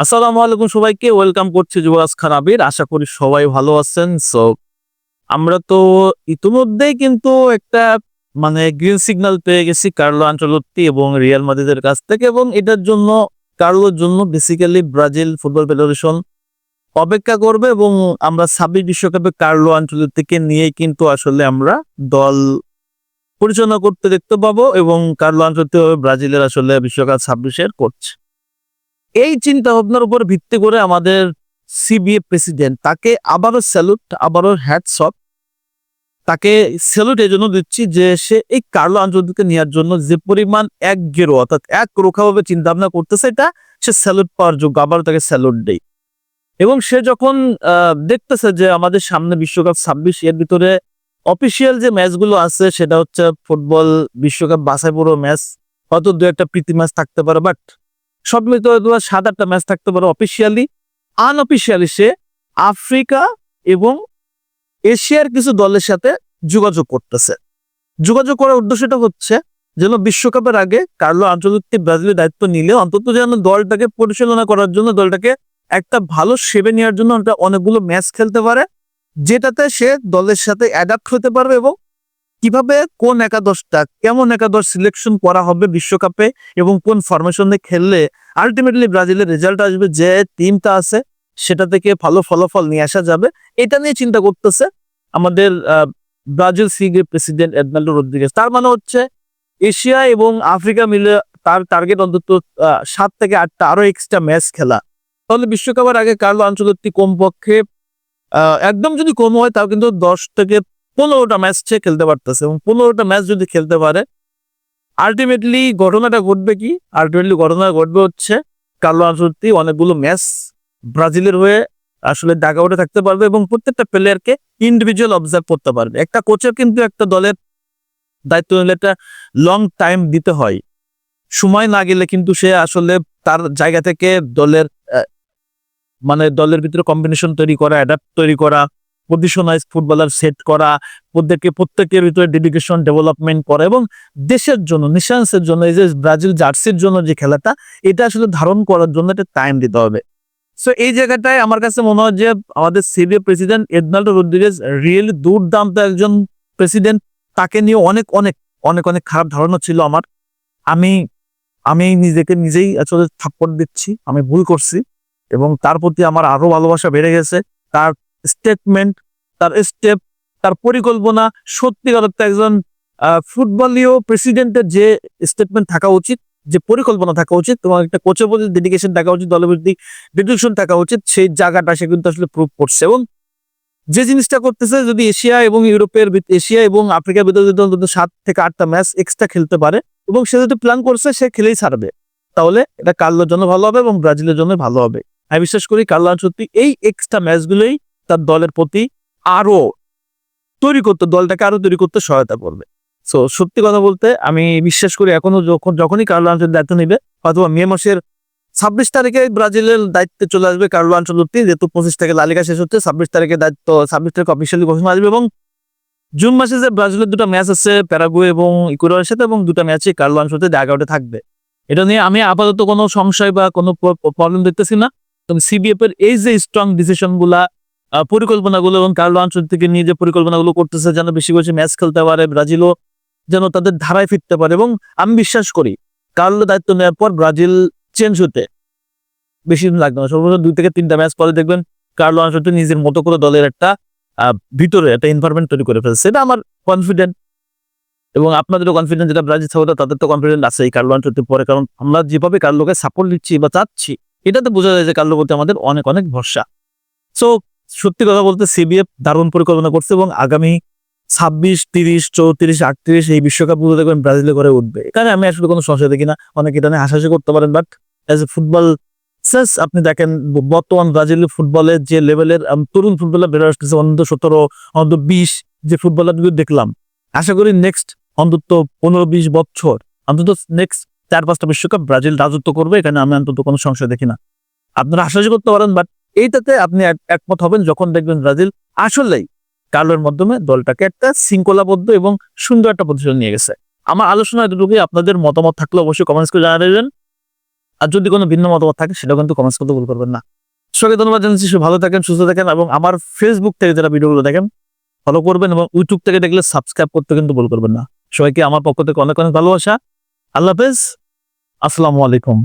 আসসালামু আলাইকুম সবাইকে, ওয়েলকাম করছি যুবরাজ খারাপের আশা করি সবাই ভালো আছেন। সো, আমরা তো ইতিমধ্যেই কিন্তু একটা মানে গ্রিন সিগন্যাল পেয়ে গেছি কার্লো আঞ্চলত্তি এবং রিয়াল মাদ্রিদের কাছ থেকে এবং এটার জন্য, কার্লোর জন্য বেসিক্যালি ব্রাজিল ফুটবল ফেডারেশন অপেক্ষা করবে এবং আমরা ছাব্বিশ বিশ্বকাপে কার্লো আঞ্চলত্তিকে নিয়েই কিন্তু আসলে আমরা দল পরিচালনা করতে দেখতে পাবো এবং কার্লো আঞ্চলত্তি ব্রাজিলের আসলে বিশ্বকাপ ছাব্বিশের কোচ। এই চিন্তা ভাবনার উপর ভিত্তি করে আমাদের সিবিএ প্রেসিডেন্ট তাকে আবারও স্যালুট আবারও হ্যাটস অফ তাকে স্যালুট এই জন্য দিচ্ছি যে সে এই কার্লো আঞ্চলিককে নেওয়ার জন্য যে পরিমাণ এক গেরো অর্থাৎ এক রোখাভাবে চিন্তা ভাবনা করতেছে, এটা সে স্যালুট পাওয়ার যোগ্য, আবারও তাকে স্যালুট দেই। এবং সে যখন দেখতেছে যে আমাদের সামনে বিশ্বকাপ ছাব্বিশ এর ভিতরে অফিসিয়াল যে ম্যাচগুলো আছে, সেটা হচ্ছে ফুটবল বিশ্বকাপ বাছাই পুরো ম্যাচ, হয়তো দু একটা প্রীতি ম্যাচ থাকতে পারে বাট সব মিলিত বা সাত আটটা ম্যাচ থাকতে পারে অফিসিয়ালি আনঅফিসিয়ালি সে আফ্রিকা এবং এশিয়ার কিছু দলের সাথে যোগাযোগ করতেছে। যোগাযোগ করার উদ্দেশ্যটা হচ্ছে যেন বিশ্বকাপের আগে কার্লো আঞ্চলিক ব্রাজিলের দায়িত্ব নিলে অন্তত যেন দলটাকে পরিচালনা করার জন্য, দলটাকে একটা ভালো সেবে নেওয়ার জন্য অনেকগুলো ম্যাচ খেলতে পারে, যেটাতে সে দলের সাথে অ্যাডাপ্ট হতে পারবে এবং কীভাবে কোন একাদশটা, কেমন একাদশ সিলেকশন করা হবে বিশ্বকাপে এবং কোন ফরমেশনে খেললে আলটিমেটলি ব্রাজিলের রেজাল্ট আসবে, যে টিমটা আছে সেটা থেকে ভালো ফলাফল নিয়ে আসা যাবে, এটা নিয়ে চিন্তা করতেছে আমাদের ব্রাজিল সিগে প্রেসিডেন্ট এডনাল্ডো রদ্রিগেজ তার মানে হচ্ছে এশিয়া এবং আফ্রিকা মিলে তার টার্গেট অন্তত সাত থেকে আটটা আরও এক্সট্রা ম্যাচ খেলা। তাহলে বিশ্বকাপের আগে কার্লো আঞ্চলিক কমপক্ষে একদম যদি কম হয় তাও কিন্তু দশ থেকে পনেরোটা ম্যাচ সে খেলতে পারতেছে এবং পনেরোটা ম্যাচ যদি খেলতে পারে আলটিমেটলি ঘটনাটা ঘটবে কি? আলটিমেটলি ঘটনা ঘটবে হচ্ছে কার্লো আনসুত্তি অনেকগুলো ম্যাচ ব্রাজিলের হয়ে আসলে ডাগাউটে থাকতে পারবে এবং প্রত্যেকটা প্লেয়ারকে ইন্ডিভিজুয়াল অবজার্ভ করতে পারবে। একটা কোচের কিন্তু একটা দলের দায়িত্ব নিলে একটা লং টাইম দিতে হয়। সময় না গেলে কিন্তু সে আসলে তার জায়গা থেকে দলের মানে দলের ভিতরে কম্বিনেশন তৈরি করা অ্যাডাপ্ট তৈরি করা পজিশনাইজ ফুটবলার সেট করা, প্রত্যেককে, প্রত্যেকের ভিতরে ডেডিকেশন ডেভেলপমেন্ট করা এবং দেশের জন্য নিশান্সের জন্য, এই যে ব্রাজিল জার্সির জন্য যে খেলাটা, এটা আসলে ধারণ করার জন্য একটা টাইম দিতে হবে। সো এই জায়গাটায় আমার কাছে মনে হয় যে আমাদের CBF president Ednaldo Rodrigues really দুর্দান্ত একজন প্রেসিডেন্ট তাকে নিয়ে অনেক অনেক অনেক অনেক খারাপ ধারণা ছিল আমার। আমি আমি নিজেকে নিজেই আসলে থাপ্পড় দিচ্ছি, আমি ভুল করছি এবং তার প্রতি আমার আরও ভালোবাসা বেড়ে গেছে। তার স্টেটমেন্ট তার স্টেপ তার পরিকল্পনা সত্যিকার অর্থে একজন ফুটবলীয় প্রেসিডেন্টের যে স্টেটমেন্ট থাকা উচিত, যে পরিকল্পনা থাকা উচিত, তোমার একটা কোচের প্রতি ডেডিকেশন থাকা উচিত প্রতি ডেডিকেশন থাকা উচিত, সেই জায়গাটা সে কিন্তু আসলে প্রুভ করছে। এবং যে জিনিসটা করতেছে, যদি এশিয়া এবং ইউরোপের এশিয়া এবং আফ্রিকার ভিতরে যদি অন্তত সাত থেকে আটটা ম্যাচ এক্সট্রা খেলতে পারে, এবং সে যদি প্ল্যান করছে, সে খেলেই ছাড়বে। তাহলে এটা কার্লোর জন্য ভালো হবে এবং ব্রাজিলের জন্য ভালো হবে। আমি বিশ্বাস করি কার্লো সত্যি এই এক্সট্রা ম্যাচগুলোই তার দলের প্রতি আরও তৈরি করতে দলটাকে আরও তৈরি করতে সহায়তা করবে। সো সত্যি কথা বলতে আমি বিশ্বাস করি এখনও যখন যখনই কার্লো আঞ্চলিক দায়িত্ব নিবে অথবা মে মাসের ছাব্বিশ তারিখে ব্রাজিলের দায়িত্বে চলে আসবে কার্লো আঞ্চলতি যেহেতু পঁচিশ থেকে লালিগা শেষ হচ্ছে ছাব্বিশ তারিখে দায়িত্ব ছাব্বিশ তারিখ অফিসিয়ালি ঘোষণা আসবে এবং জুন মাসে যে ব্রাজিলের দুটো ম্যাচ আছে প্যারাগুয়ে এবং ইকুয়েডরের সাথে এবং দুটো ম্যাচে কার্লো আঞ্চলতি জায়গাটা থাকবে। এটা নিয়ে আমি আপাতত কোনো সংশয় বা কোনো প্রবলেম দেখতেছি না। তবে সিবিএফ এর এই যে স্ট্রং ডিসিশনগুলা আহ, পরিকল্পনাগুলো এবং কার্লো আঞ্চল থেকে নিয়ে যে পরিকল্পনাগুলো করতেছে, যেন বেশি বেশি ম্যাচ খেলতে পারে ব্রাজিলও, যেন তাদের ধারায় ফিরতে পারে এবং আমি বিশ্বাস করি কার্লো দায়িত্ব নেওয়ার পর ব্রাজিল চেঞ্জ হতে বেশি দিন লাগবে না। সর্বোচ্চ দুই থেকে তিনটা ম্যাচ পরে দেখবেন কার্লো আঞ্চলটি নিজের মতো করে দলের একটা ভিতরে একটা এনভায়রনমেন্ট তৈরি করে ফেলছে। সেটা আমার কনফিডেন্ট এবং আপনাদেরও কনফিডেন্ট যেটা ব্রাজিল সাপোর্টার তাদের তো কনফিডেন্ট আছে এই কার্লো আঞ্চলটি পরে, কারণ আমরা যেভাবে কার্লোকে সাপোর্ট দিচ্ছি বা চাচ্ছি, এটাতে বোঝা যায় যে কার্লো প্রতি আমাদের অনেক অনেক ভরসা। সো সত্যি কথা বলতে সিবিএফ দারুণ পরিকল্পনা করছে এবং আগামী ছাব্বিশ, তিরিশ, চৌত্রিশ, আটত্রিশ এই বিশ্বকাপগুলো দেখবেন ব্রাজিলে করে উঠবে। এখানে আমি আসলে কোনো সংশয় দেখি না। অনেক এটা নিয়ে হাসাহাসি করতে পারেন বাট অ্যাজ এ ফুটবল সেস আপনি দেখেন বর্তমান ব্রাজিলের ফুটবলের যে লেভেলের তরুণ ফুটবলার বেরো আসতেছে অন্তত সতেরো, অন্তত বিশ যে ফুটবলারগুলো দেখলাম। আশা করি নেক্সট অন্তত পনেরো, বিশ বছর, অন্তত নেক্সট চার, পাঁচটা বিশ্বকাপ ব্রাজিল রাজত্ব করবে, এখানে আমি অন্তত কোনো সংশয় দেখি না। আপনারা হাসাহাসি করতে পারেন বাট এইটাতে আপনি একমত হবেন যখন দেখবেন ব্রাজিল আসলেই কার্লোর মাধ্যমে দলটাকে একটা শৃঙ্খলাবদ্ধ এবং সুন্দর একটা পজিশন নিয়ে গেছে। আমার আলোচনা এতটুকুই, আপনাদের মতামত থাকলে অবশ্যই কমেন্টস করে জানাবেন আর যদি কোনো ভিন্ন মতামত থাকে, সেটাও কিন্তু কমেন্টস করতে ভুল করবেন না। সবাইকে ধন্যবাদ জানাচ্ছি ভালো থাকেন, সুস্থ থাকেন এবং আমার ফেসবুক থেকে যারা ভিডিওগুলো দেখেন ফলো করবেন এবং ইউটিউব থেকে দেখলে সাবস্ক্রাইব করতে কিন্তু ভুল করবেন না। সবাইকে আমার পক্ষ থেকে অনেক অনেক ভালোবাসা। আল্লাহ হাফেজ। আসসালামু আলাইকুম।